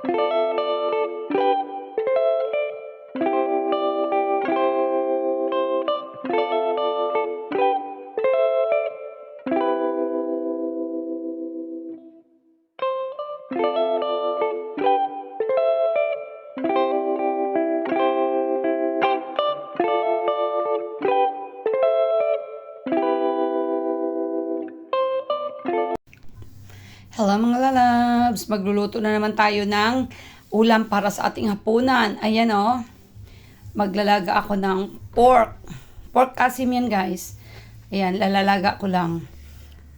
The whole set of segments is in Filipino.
Hello mga lalabs! Magluluto na naman tayo ng ulam para sa ating hapunan. Ayan o. Oh. Maglalaga ako ng pork. Pork asim yan guys. Ayan, lalalaga ko lang.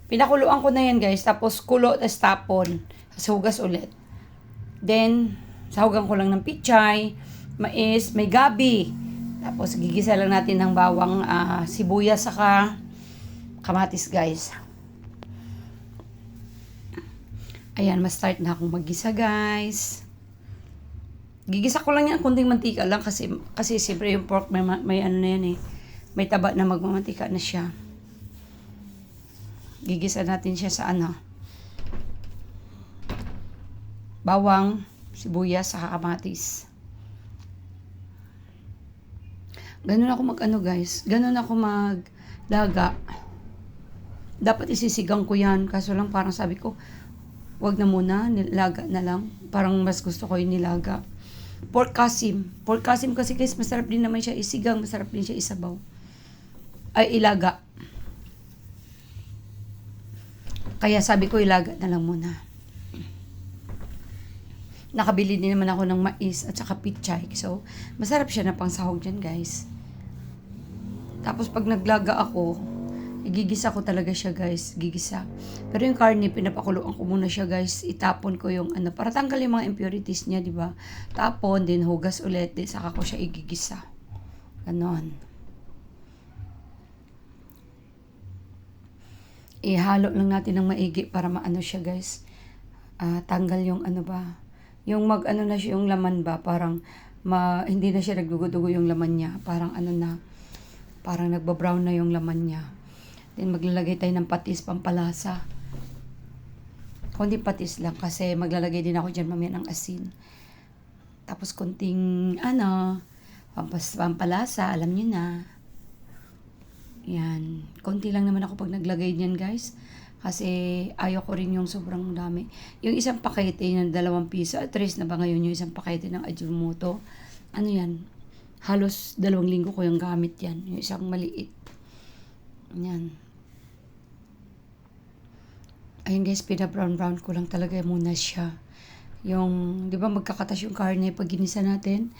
Pinakuluan ko na yan guys. Tapos kulo, tapos tapon. Tapos ulit. Then, sahugan ko lang ng pichay, mais, may gabi. Tapos gigisa lang natin ng bawang ah, sibuyas saka kamatis guys. Ayan, ma-start na akong maggisa, guys. Gigisa ko lang yan, kunting mantika lang kasi kasi siyempre yung pork may, ma- may ano na yan eh. May taba na magmamantika na siya. Gigisa natin siya sa ano. Bawang, sibuyas, saka kamatis. Ganun ako mag ano guys. Ganun ako maglaga. Dapat isisigang ko yan. Kaso lang parang sabi ko, wag na muna, nilaga na lang. Parang mas gusto ko yung nilaga. Pork kasim. Pork kasim kasi guys, masarap din naman siya isigang, masarap din siya isabaw. Ay, ilaga. Kaya sabi ko, ilaga na lang muna. Nakabili din naman ako ng mais at saka pichay. So, masarap siya na pangsahog dyan, guys. Tapos pag naglaga ako, igigisa ko talaga siya guys, gigisa. Pero yung karne, pinapakuluan ko muna siya guys, itapon ko yung ano, para tanggal yung mga impurities niya, di ba? Tapon, din hugas ulit, din saka ko siya igigisa. Ganon. Ihalo lang natin ng maigi para maano siya guys. Ah, tanggal yung ano ba, yung mag ano na siya yung laman ba, parang ma, hindi na siya nagdugo-dugo yung laman niya, parang ano na, parang nagbabrown na yung laman niya. Then maglalagay tayo ng patis pampalasa. Kundi patis lang kasi maglalagay din ako dyan mamaya ng asin. Tapos konting ano, pampas, pampalasa, alam niyo na. Yan. Konti lang naman ako pag naglagay niyan guys. Kasi ayaw ko rin yung sobrang dami. Yung isang pakete ng dalawang piso, at least na ba ngayon yung isang pakete ng Ajinomoto? Ano yan? Halos dalawang linggo ko yung gamit yan. Yung isang maliit. Yan. Ayun guys, pina-brown-brown ko lang talaga muna siya. Yung, di ba magkakatas yung karne pag ginisa natin,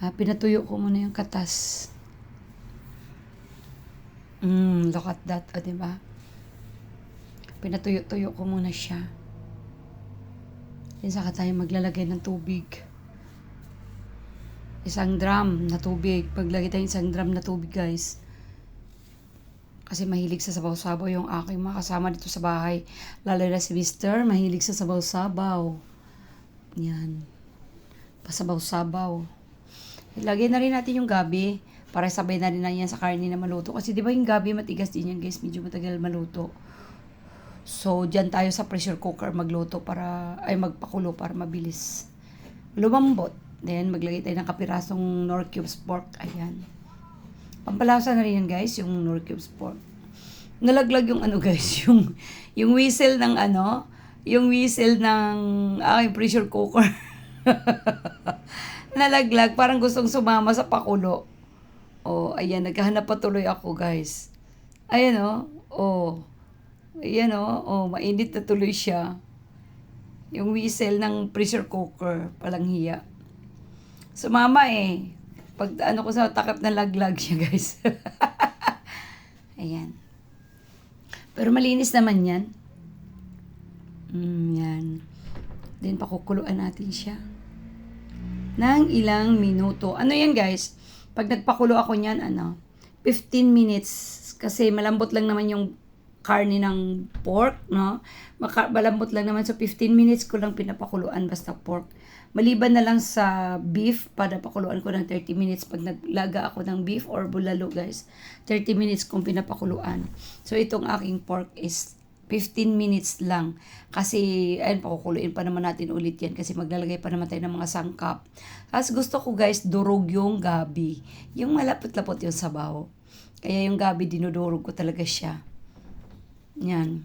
ah, pinatuyo ko muna yung katas. Mm, look at that, o di ba? Pinatuyo-tuyo ko muna siya. Then saka tayo maglalagay ng tubig. Isang drum na tubig. Paglagay tayo isang drum na tubig, guys. Kasi mahilig sa sabaw-sabaw yung aking mga kasama dito sa bahay. Lalo na si Mister, mahilig sa sabaw-sabaw. Yan. Pasabaw-sabaw. Ilagay na rin natin yung gabi para sabay na rin na yan sa karne na maluto. Kasi di ba yung gabi matigas din yan guys, medyo matagal maluto. So, dyan tayo sa pressure cooker magluto para, ay magpakulo para mabilis. Lumambot. Then, maglagay tayo ng kapirasong nor cubes pork. Ayan. Pampalasa na rin yan guys, yung nor cubes pork. Nalaglag yung ano guys, yung, yung whistle ng ano, yung whistle ng, ah, yung pressure cooker. Nalaglag, parang gustong sumama sa pakulo. Oh, ayan, naghahanap pa tuloy ako, guys. Ayan, oh. Oh. Ayan, oh. Oh, mainit na tuloy siya. Yung whistle ng pressure cooker, palang hiya. Sumama eh. Pag ano ko sa takap na laglag siya, guys. ayan. Pero malinis naman yan. Mm, yan. Then, pakukuluan natin siya. Nang ilang minuto. Ano yan, guys? Pag nagpakulo ako niyan, ano, 15 minutes. Kasi malambot lang naman yung karne ng pork, no? Maka, malambot lang naman. So, 15 minutes ko lang pinapakuluan basta pork. Maliban na lang sa beef, para pakuluan ko ng 30 minutes pag naglaga ako ng beef or bulalo, guys. 30 minutes kong pinapakuluan. So, itong aking pork is 15 minutes lang. Kasi, ayun, pakukuluin pa naman natin ulit yan kasi maglalagay pa naman tayo ng mga sangkap. Tapos gusto ko guys, durog yung gabi. Yung malapot-lapot yung sabaw. Kaya yung gabi, dinudurog ko talaga siya. Yan.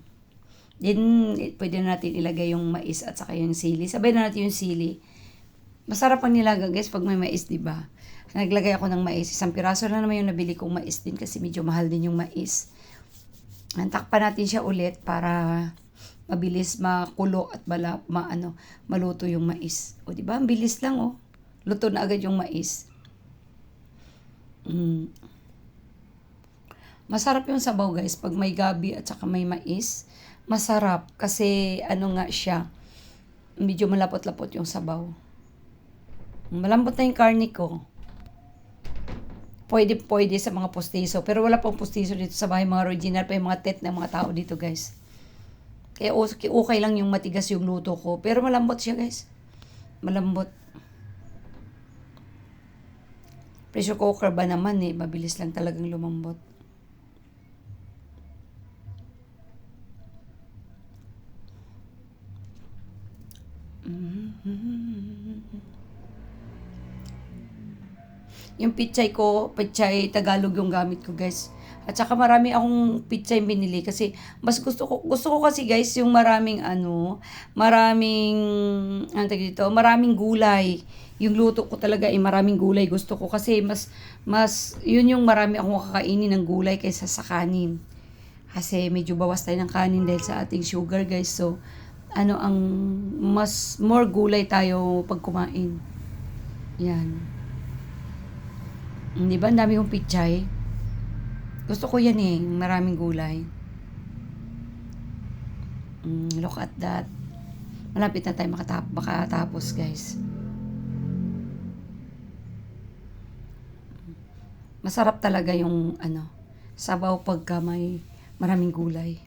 Then, pwede na natin ilagay yung mais at saka yung sili. Sabay na natin yung sili. Masarap ang nilaga guys pag may mais, di ba? Naglagay ako ng mais. Isang piraso lang naman yung nabili kong mais din kasi medyo mahal din yung mais. Antakpan natin siya ulit para mabilis makulo at mala, ma, ano, maluto yung mais. O di ba? Ang bilis lang oh. Luto na agad yung mais. Mm. Masarap yung sabaw guys pag may gabi at saka may mais. Masarap kasi ano nga siya. Medyo malapot-lapot yung sabaw. Malambot na yung karne ko pwede pwede sa mga postiso. Pero wala pang postiso dito sa bahay, mga original pa yung mga tet ng mga tao dito, guys. Kaya okay, lang yung matigas yung luto ko. Pero malambot siya, guys. Malambot. Pressure cooker ba naman eh, mabilis lang talagang lumambot. Yung pichay ko, pichay Tagalog yung gamit ko, guys. At saka marami akong pichay binili kasi mas gusto ko gusto ko kasi guys yung maraming ano, maraming ano dito, maraming gulay. Yung luto ko talaga ay maraming gulay gusto ko kasi mas mas yun yung marami akong kakainin ng gulay kaysa sa kanin. Kasi medyo bawas tayo ng kanin dahil sa ating sugar guys. So ano ang mas more gulay tayo pag kumain. Yan. Di ba? Ang dami kong pichay. Gusto ko yan eh. Maraming gulay. Mm, look at that. Malapit na tayo makatap makatapos, guys. Masarap talaga yung ano, sabaw pagka may maraming gulay.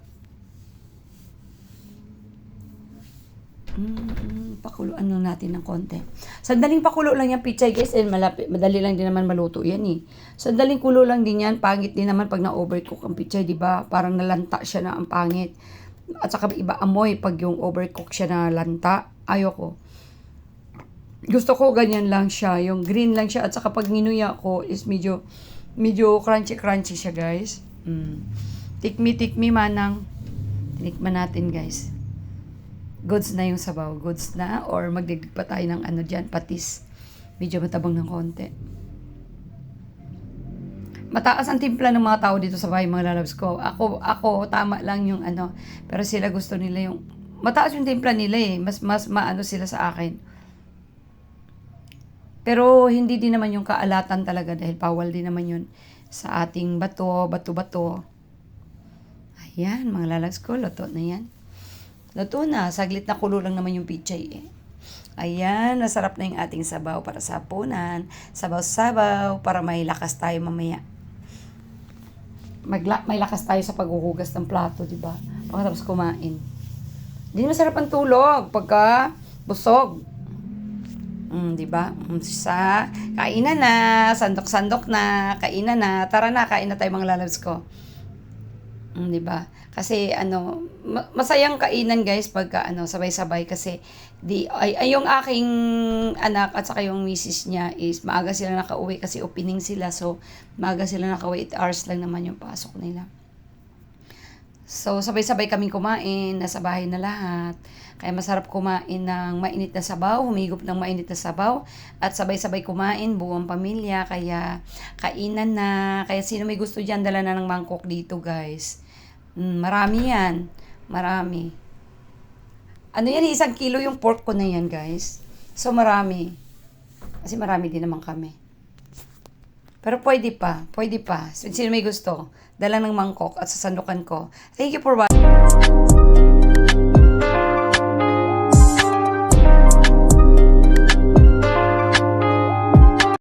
Mm, pakuloan lang natin ng konti. Sandaling pakulo lang yung pichay guys and malapit, madali lang din naman maluto yan eh. Sandaling kulo lang din yan, pangit din naman pag na-overcook ang pichay, di ba? Parang nalanta siya na ang pangit. At saka iba amoy pag yung overcook siya na lanta. Ayoko. Gusto ko ganyan lang siya, yung green lang siya at saka pag ninuya ko is medyo medyo crunchy crunchy siya guys. Mm. Tikmi tikmi manang. Tinikman natin guys goods na yung sabaw. Goods na or magdigdig pa tayo ng ano dyan, patis. Medyo matabang ng konti. Mataas ang timpla ng mga tao dito sa bahay, mga lalabs ko. Ako, ako, tama lang yung ano. Pero sila gusto nila yung... Mataas yung timpla nila eh. Mas, mas maano sila sa akin. Pero hindi din naman yung kaalatan talaga dahil bawal din naman yun sa ating bato, bato-bato. Ayan, mga lalabs ko, loto na yan. Luto na, saglit na kulo lang naman yung pichay eh. Ayan, masarap na yung ating sabaw para sa hapunan. Sabaw-sabaw para may lakas tayo mamaya. Magla may lakas tayo sa paghuhugas ng plato, di ba? Pagkatapos kumain. Hindi masarap ang tulog pagka busog. Mm, di ba? Mm, sa kainan na, sandok-sandok na, kainan na. Tara na, kain na tayo mga lalabs ko. Mm, 'di ba? Kasi ano, masayang kainan guys pagka ano, sabay-sabay kasi di ay, ay yung aking anak at saka yung misis niya is maaga sila nakauwi kasi opening sila. So, maaga sila nakauwi 8 hours lang naman yung pasok nila. So, sabay-sabay kaming kumain, nasa bahay na lahat. Kaya masarap kumain ng mainit na sabaw, humigop ng mainit na sabaw, at sabay-sabay kumain, buong pamilya. Kaya kainan na. Kaya sino may gusto dyan, dala na ng mangkok dito guys. Mm, marami yan. Marami. Ano yan, isang kilo yung pork ko na yan, guys. So, marami. Kasi marami din naman kami. Pero pwede pa. Pwede pa. Sino may gusto, dala ng mangkok at sasandukan ko. Thank you for watching.